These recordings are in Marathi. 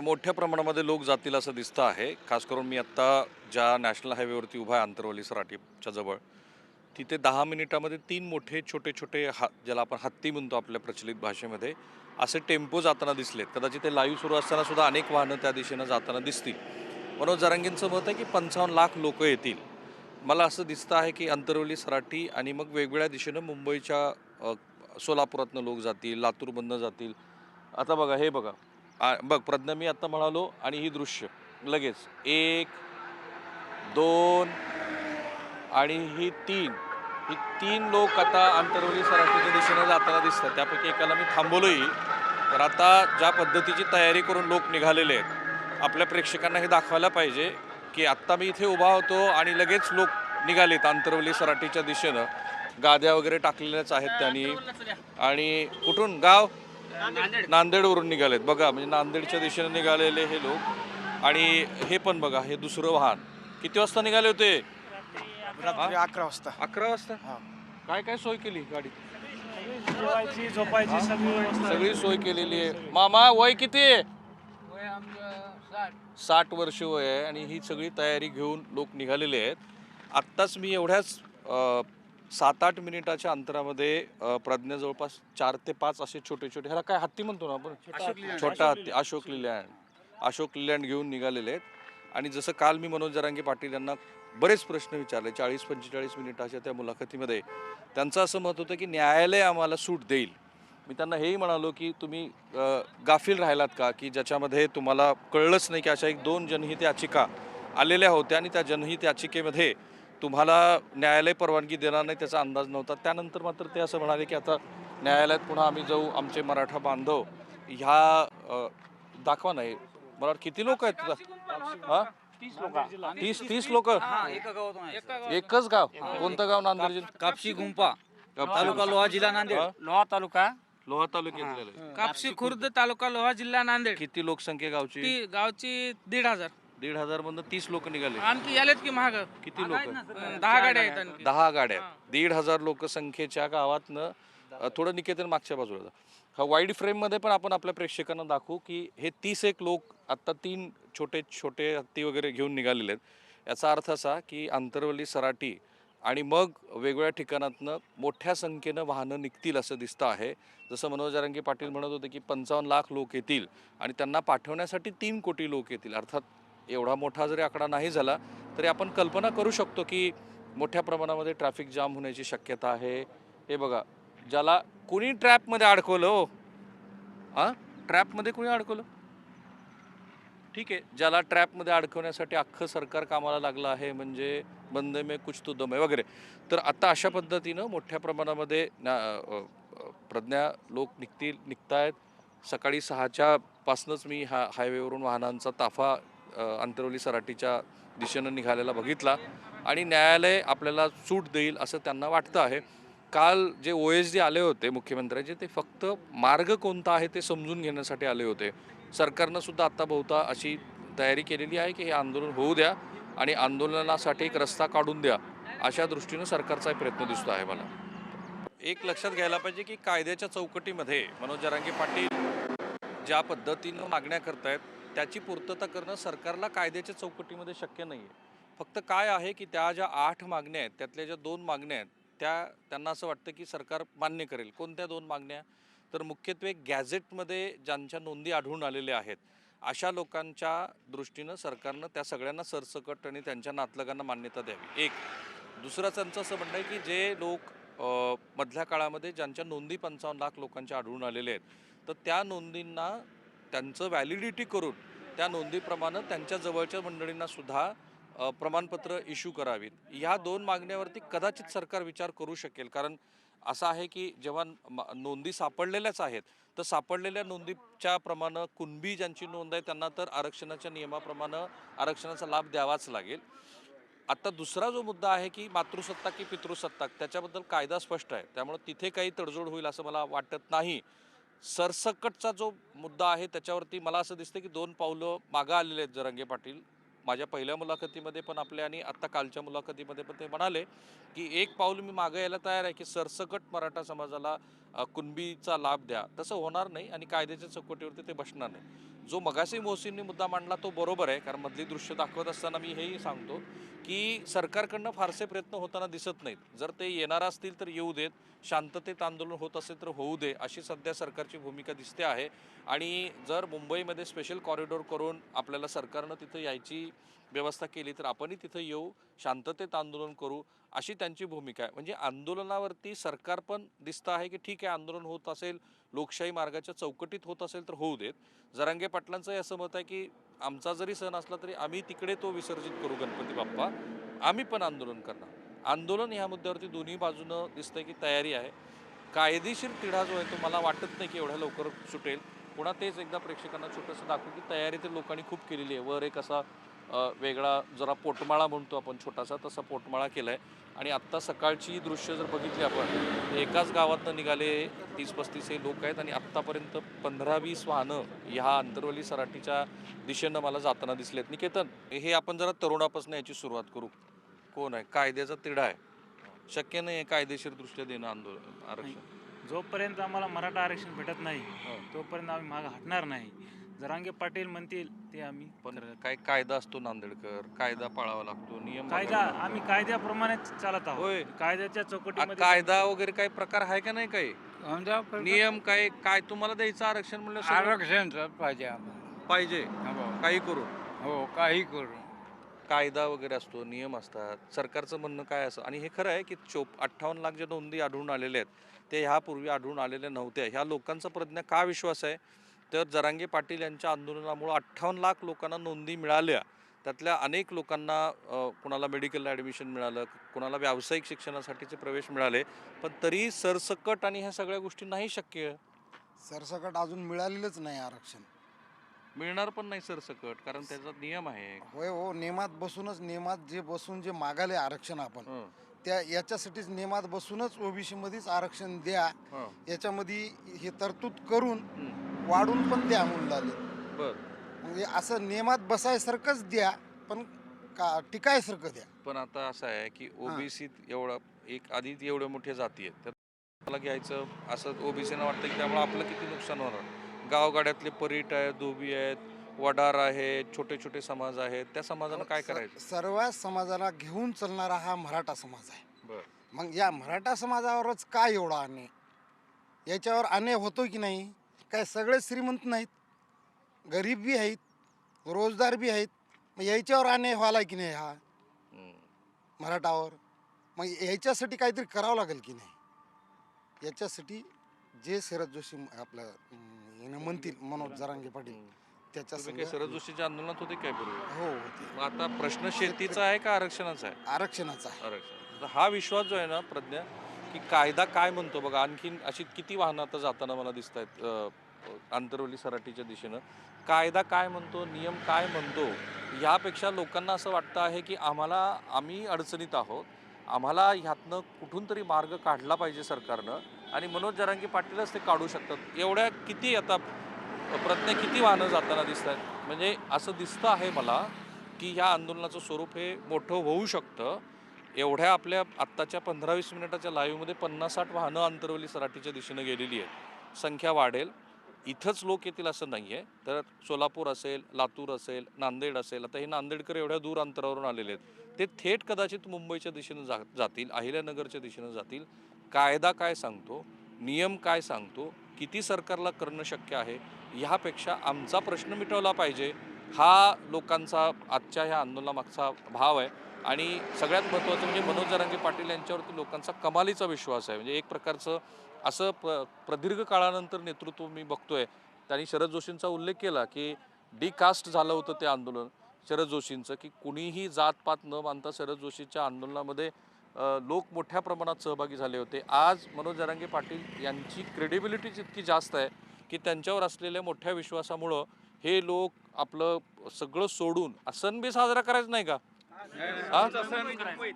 मोठ्या प्रमाणामध्ये लोक जातील असं दिसतं आहे. खास करून मी आत्ता ज्या नॅशनल हायवेवरती उभा आहे आंतरवली सराटीच्या जवळ तिथे दहा मिनिटामध्ये तीन मोठे छोटे छोटे हा ज्याला आपण हत्ती म्हणतो आपल्या प्रचलित भाषेमध्ये असे टेम्पो जाताना दिसलेत. कदाचित ते लाईव्ह सुरू असताना सुद्धा अनेक वाहनं त्या दिशेनं जाताना दिसतील. मनोज जरांगींचं मत आहे की पंचावन्न लाख लोक येतील. मला असं दिसतं आहे की अंतरवली सराठी आणि मग वेगवेगळ्या दिशेनं मुंबईच्या सोलापुरातनं लोक जातील लातूरमधनं जातील. आता बघा हे बघा. आ, बघ प्रज्ञा मी आत्ता म्हणालो आणि ही दृश्य. लगेच. एक दोन आणि ही तीन. ही तीन लोक आता अंतरवली सराठीच्या दिशेने जाताना दिसतात. त्यापैकी एकाला मी थांबवलोही. तर आता ज्या पद्धतीची तयारी करून लोक निघालेले आहेत आपल्या प्रेक्षकांना हे दाखवायला पाहिजे की आत्ता मी इथे उभा होतो आणि लगेच लोक निघालेत अंतरवली सराठीच्या दिशेनं. गाद्या वगैरे टाकलेल्याच आहेत त्यांनी. आणि कुठून? गाव? नांदेडवरून निघालेत. बघा म्हणजे नांदेडच्या दिशेने निघालेले हे लोक. आणि हे पण बघा हे दुसरं वाहन. किती वाजता निघाले होते? रात्री अकरा वाजता. अकरा वाजता. काय काय सोय केली गाडी? जेवायची झोपायची सगळी व्यवस्था. सगळी सोय केलेली आहे. मामा वय किती आहे? साठ वर्ष वय आहे आणि ही सगळी तयारी घेऊन लोक निघालेले आहेत. आत्ताच मी एवढ्याच अ, सात आठ मिनिटाच्या अंतरामध्ये अ, प्रज्ञा जवळपास चार ते पाच असे छोटे छोटे ह्याला काय हत्ती म्हणतो ना आपण? छोटा हत्ती अशोक लिलँड अशोक लिलँड घेऊन निघालेले आहेत. आणि जसं काल मी मनोज जरांगे पाटील यांना बरेच प्रश्न विचारले चाळीस पंचेचाळीस मिनिटाच्या त्या मुलाखतीमध्ये त्यांचं असं मत होतं की न्यायालय आम्हाला सूट देईल. मी त्यांना हेही म्हणालो की तुम्ही अ, गाफील राहिलात का? की ज्याच्यामध्ये तुम्हाला कळलंच नाही की अशा एक दोन जनहित याचिका आलेल्या होत्या आणि त्या जनहित याचिकेमध्ये तुम्हाला न्यायालय परवानगी देणार नाही त्याचा अंदाज नव्हता. त्यानंतर मात्र ते असं म्हणाले की आता न्यायालयात पुन्हा आम्ही जाऊ आमचे मराठा बांधव. ह्या दाखवा नाही मला वाटतं किती लोक आहेत? हा? तीस तीस लोक? एकच गाव. कोणतं गाव? नांदेड जिल्हा कापशी गुंपा. तालुका लोहा जिल्हा नांदेड? लोहा तालुका? लोहा तालुक्यातले आहे. कापशी खुर्द तालुका लोहा जिल्हा नांदेड. किती लोकसंख्या गावची? गावची दीड हजार. दीड हजार मधून तीस लोक निघाले. आणखी यालेत की महाग? किती लोक? दहा गाड्या आहेत आणखी. दहा गाड्या दीड हजार लोकसंख्येच्या गावातनं अ, थोडं निकेतन मागच्या बाजूला जा. हा वाईड फ्रेममध्ये पण आपण आपल्या प्रेक्षकांना दाखवू की हे तीस एक लोक आत्ता तीन छोटे छोटे हत्ती वगैरे घेऊन निघालेले आहेत. याचा अर्थ असा की आंतरवली सराटी आणि मग वेगवेगळ्या ठिकाणातनं मोठ्या संख्येनं वाहनं निघतील असं दिसतं आहे. जसं मनोज जारंगी पाटील म्हणत होते की पंचावन्न लाख लोक येतील आणि त्यांना पाठवण्यासाठी तीन कोटी लोक येतील. अर्थात एवढा मोठा जरी आकडा नाही झाला तरी आपण कल्पना करू शकतो की मोठ्या प्रमाणामध्ये ट्रॅफिक जाम होण्याची शक्यता आहे. हे बघा ज्याला कुणी ट्रॅपमध्ये अडकवलं हो. हां? ट्रॅपमध्ये कुणी अडकवलं? ठीक आहे ज्याला ट्रॅपमध्ये अडकवण्यासाठी अख्खं सरकार कामाला लागलं आहे म्हणजे बंद मे कुछ तो दम आहे वगैरे. तर आता अशा पद्धतीनं मोठ्या प्रमाणामध्ये ना- प्रज्ञा लोक निघतील निघतायत. सकाळी सहाच्या पासनंच मी हा हायवेवरून वाहनांचा ताफा अंतरवली सराटीच्या दिशेनं निघालेला बघितला आणि न्यायालय आपल्याला सूट देईल असं त्यांना वाटतं आहे. काल जे ओ एस डी आले होते मुख्यमंत्र्यांचे ते फक्त मार्ग कोणता आहे ते समजून घेण्यासाठी आले होते. सरकारनं सुद्धा आत्ता बहुता अशी तयारी केलेली आहे की हे आंदोलन होऊ द्या आणि आंदोलनासाठी एक रस्ता काढून द्या अशा दृष्टीनं सरकारचा एक प्रयत्न दिसतो आहे मला. एक लक्षात घ्यायला पाहिजे की कायद्याच्या चौकटीमध्ये मनोज जरांगे पाटील ज्या पद्धतीनं मागण्या करतायत त्याची पूर्तता करणं सरकारला कायद्याच्या चौकटीमध्ये शक्य नाही आहे फक्त काय आहे की त्या ज्या आठ मागण्या आहेत त्यातल्या ज्या दोन मागण्या आहेत त्या त्यांना असं वाटतं की सरकार मान्य करेल. कोणत्या दोन मागण्या? तर मुख्यत्वे गॅझेटमध्ये ज्यांच्या नोंदी आढळून आलेल्या आहेत अशा लोकांच्या दृष्टीनं सरकारनं त्या सगळ्यांना सरसकट आणि त्यांच्या नातलगांना मान्यता द्यावी. एक. दुसरं त्यांचं असं म्हणणं आहे की जे लोक मधल्या काळामध्ये ज्यांच्या नोंदी पंचावन्न लाख लोकांच्या आढळून आलेले आहेत तर त्या नोंदींना त्यांचं व्हॅलिडिटी करून त्या नोंदीप्रमाणे त्यांच्या जवळच्या मंडळींना सुद्धा प्रमाणपत्र इश्यू करावीत. ह्या दोन मागण्यावरती कदाचित सरकार विचार करू शकेल. कारण असं आहे की जेव्हा नोंदी सापडलेल्याच आहेत तर सापडलेल्या नोंदीच्या प्रमाणे कुणबी ज्यांची नोंद आहे त्यांना तर आरक्षणाच्या नियमाप्रमाणे आरक्षणाचा लाभ द्यावाच लागेल. आता दुसरा जो मुद्दा आहे की मातृसत्ताक की पितृसत्ताक त्याच्याबद्दल कायदा स्पष्ट आहे. त्यामुळे तिथे काही तडजोड होईल असं मला वाटत नाही. सरसकटचा जो मुद्दा आहे त्याच्यावरती मला असं दिसतं की दोन पावलं मागं आलेले आहेत जरांगे पाटील. माझ्या पहिल्या मुलाखतीमध्ये पण आपल्या आणि आत्ता कालच्या मुलाखतीमध्ये पण ते म्हणाले की एक पाऊल मी मागं यायला तयार आहे की सरसकट मराठा समाजाला कुणबीचा लाभ द्या. तसं होणार नाही आणि कायद्याच्या चौकटीवरती ते बसणार नाही. जो मगासी मोहसिनने मुद्दा मांडला तो बरोबर आहे कारण मधली दृश्य दाखवत असताना मी हेही सांगतो की सरकारकडनं फारसे प्रयत्न होताना दिसत नाहीत. जर ते येणार असतील तर येऊ देत शांततेत आंदोलन होत असेल तर होऊ दे अशी सध्या सरकारची भूमिका दिसते आहे. आणि जर मुंबईमध्ये स्पेशल कॉरिडॉर करून आपल्याला सरकारनं तिथं यायची व्यवस्था केली तर आपणही तिथं येऊ शांततेत आंदोलन करू अशी त्यांची भूमिका आहे. म्हणजे आंदोलनावरती सरकार पण दिसतं आहे की ठीक आहे आंदोलन होत असेल लोकशाही मार्गाच्या चौकटीत होत असेल तर होऊ देत. जरांगे पाटलांचंही असं मत आहे की आमचा जरी सण असला तरी आम्ही तिकडे तो विसर्जित करू गणपती बाप्पा. आम्ही पण आंदोलन करणार. आंदोलन ह्या मुद्द्यावरती दोन्ही बाजूनं दिसतंय की तयारी आहे. कायदेशीर तिढा जो आहे तो मला वाटत नाही की एवढ्या लवकर सुटेल. पुन्हा तेच एकदा प्रेक्षकांना छोटंसं दाखवू की तयारी तर लोकांनी खूप केलेली आहे. वर एक असा वेगळा जरा पोटमाळा म्हणतो आपण छोटासा तसा पोटमाळा केला आहे आणि आत्ता सकाळची दृश्य जर बघितली आपण एकाच गावातनं निघाले तीस पस्तीस हे लोक आहेत आणि आत्तापर्यंत पंधरा वीस वाहनं ह्या अंतरवली सराटीच्या दिशेनं मला जाताना दिसलेत निकेतन हे आपण जरा तरुणापासून याची सुरुवात करू. कोण आहे? कायद्याचा तिढा आहे. शक्य नाही आहे कायदेशीरदृष्ट्या देणं आंदोलन आरक्षण. जोपर्यंत आम्हाला मराठा आरक्षण भेटत नाही हो. तोपर्यंत आम्ही मागे हटणार नाही जरांगे पाटील म्हणतील ते आम्ही पण. काय कायदा असतो नांदेडकर कायदा पाळावा लागतो नियम कायदा. आम्ही कायद्याप्रमाणे चालत होय. आहोत कायद्याच्या चौकटीमध्ये कायदा वगैरे काही प्रकार आहे का नाही काही नियम काय काय तुम्हाला द्यायचं आरक्षण म्हणलं आरक्षण पाहिजे आम्हाला पाहिजे. काही करू हो काही करू कायदा वगैरे असतो नियम असतात. सरकारचं म्हणणं काय असं? आणि हे खरं आहे की चोप अठ्ठावन्न लाख ज्या नोंदी आढळून आलेल्या आहेत ते ह्यापूर्वी आढळून आलेल्या नव्हत्या ह्या लोकांचा प्रज्ञा का विश्वास आहे? तर जरांगे पाटील यांच्या आंदोलनामुळं अठ्ठावन्न लाख लोकांना नोंदी मिळाल्या. त्यातल्या अनेक लोकांना कुणाला मेडिकलला ॲडमिशन मिळालं कुणाला व्यावसायिक शिक्षणासाठीचे प्रवेश मिळाले. पण तरी सरसकट आणि ह्या सगळ्या गोष्टी नाही शक्य. सरसकट अजून मिळालेलंच नाही आरक्षण. मिळणार पण नाही सरसकट कारण त्याचा नियम आहे. होय हो नियमात बसूनच नियमात जे बसून जे मागाले आरक्षण आपण हं, त्या याच्यासाठीच नियमात बसूनच ओबीसी मध्येच आरक्षण द्या. हं, याच्यामध्ये हे तरतूद करून. वाढून पण द्या मुलाले बर. म्हणजे असं नियमात बसायसारखंच द्या पण का टिकायसारखं द्या. पण आता असं आहे की ओबीसीत एवढा एक आधी एवढे मोठे जाती आहेत त्यात मला घ्यायचं असं ओबीसीनं वाटतं की त्यामुळे आपलं किती नुकसान होणार? गावगाड्यातले परीट आहेत धोबी आहेत वडार आहेत छोटे छोटे समाज आहेत त्या समाजानं काय करायचं? सर्व समाजाला घेऊन चालणारा हा मराठा समाज आहे. बर. मग या मराठा समाजावरच काय एवढा अन्याय? याच्यावर अन्याय होतो की नाही? काय सगळे श्रीमंत नाहीत? गरीब बी आहेत रोजदार बी आहेत मग याच्यावर अन्याय व्हायला की नाही हा? मराठावर? मग याच्यासाठी काहीतरी करावं लागेल की नाही? याच्यासाठी जे शरद जोशी आपलं यानं म्हणतील मनोज जरांगे पाटील त्याच्या तुम्ही संग- शरद जोशीच्या आंदोलनात होते काय पूर्वी? हो होते. मग आता प्रश्न शेतीचा आहे का आरक्षणाचा आहे? आरक्षणाचा आहे. आरक्षण. तर हा विश्वास जो आहे ना प्रज्ञा की कायदा काय म्हणतो बघा आणखीन अशी किती वाहनं आता जाताना मला दिसत आहेत आंतरवली सराटीच्या दिशेनं. कायदा काय म्हणतो नियम काय म्हणतो यापेक्षा लोकांना असं वाटतं आहे की आम्हाला आम्ही अडचणीत आहोत आम्हाला ह्यातनं कुठून तरी मार्ग काढला पाहिजे सरकारनं. आणि मनोज जरांगी पाटीलच ते काढू शकतात. एवढ्या किती आता प्रज्ञा किती वाहनं जाताना दिसत आहेत म्हणजे असं दिसतं आहे मला की ह्या आंदोलनाचं स्वरूप हे मोठं होऊ शकतं. एवढ्या आपल्या आत्ताच्या पंधरा वीस मिनिटाच्या लाईव्हमध्ये पन्नास साठ वाहनं अंतरवली सराटीच्या दिशेनं गेलेली आहेत. संख्या वाढेल. इथंच लोक येतील असं नाही आहे तर सोलापूर असेल लातूर असेल नांदेड असेल आता हे नांदेडकर एवढ्या दूर अंतरावरून आलेले आहेत. ते थेट कदाचित मुंबईच्या दिशेनं जा जातील अहिल्यानगरच्या दिशेनं जातील. कायदा काय सांगतो? नियम काय सांगतो? किती सरकारला करणं शक्य आहे? ह्यापेक्षा आमचा प्रश्न मिटवला पाहिजे. हा लोकांचा आजच्या ह्या आंदोलनामागचा भाव आहे. आणि सगळ्यात महत्त्वाचं म्हणजे मनोज जरांगे पाटील यांच्यावरती लोकांचा कमालीचा विश्वास आहे. म्हणजे एक प्रकारचं असं प्र प्रदीर्घ काळानंतर नेतृत्व मी बघतोय. त्यांनी शरद जोशींचा उल्लेख केला की डिकास्ट झालं होतं ते आंदोलन. शरद जोशींचं की कुणीही जातपात न मानता शरद जोशीच्या आंदोलनामध्ये लोक मोठ्या प्रमाणात सहभागी झाले होते. आज मनोज जरांगे पाटील यांची क्रेडिबिलिटीच इतकी जास्त आहे की त्यांच्यावर असलेल्या मोठ्या विश्वासामुळं हे लोक आपलं सगळं सोडून सण बी साजरा करायचा नाही का?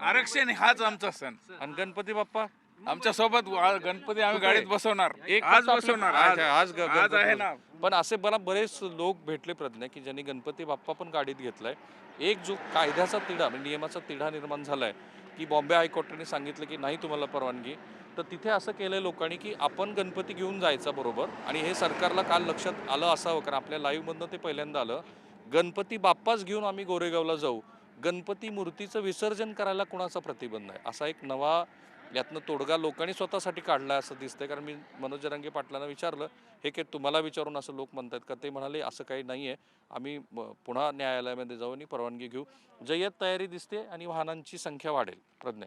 आरक्षण हाच आमचा सण. आणि गणपती बाप्पा? आमच्यासोबत गणपती आम्ही? गाडीत बसवणार. एक आज बसवणार. आज आज आज ग- आज गणपती. आहे ना. पण असे मला बरेच लोक भेटले प्रज्ञा की ज्यांनी गणपती बाप्पा पण गाडीत घेतलाय. एक जो कायद्याचा तिढा म्हणजे नियमाचा तिढा निर्माण झालाय की बॉम्बे हायकोर्टाने सांगितलं की नाही तुम्हाला परवानगी. तर तिथे असं केलं लोकांनी की आपण गणपती घेऊन जायचा बरोबर आणि हे सरकारला काल लक्षात आलं असावं कारण आपल्या लाईव्हमधनं ते पहिल्यांदा आलं. गणपती बाप्पाच घेऊन आम्ही गोरेगावला जाऊ. गणपती मूर्तीचं विसर्जन करायला कुणाचा प्रतिबंध आहे? असा एक नवा यातनं तोडगा लोकांनी स्वतःसाठी काढला असं दिसतंय. कारण मी मनोज जरांगे पाटलांना विचारलं हे की तुम्हाला विचारून असं लोक म्हणतात का? ते म्हणाले असं काही नाही आहे आम्ही म- पुन्हा न्यायालयामध्ये जाऊन आणि परवानगी घेऊ. जय्यत तयारी दिसते आणि वाहनांची संख्या वाढेल प्रज्ञा.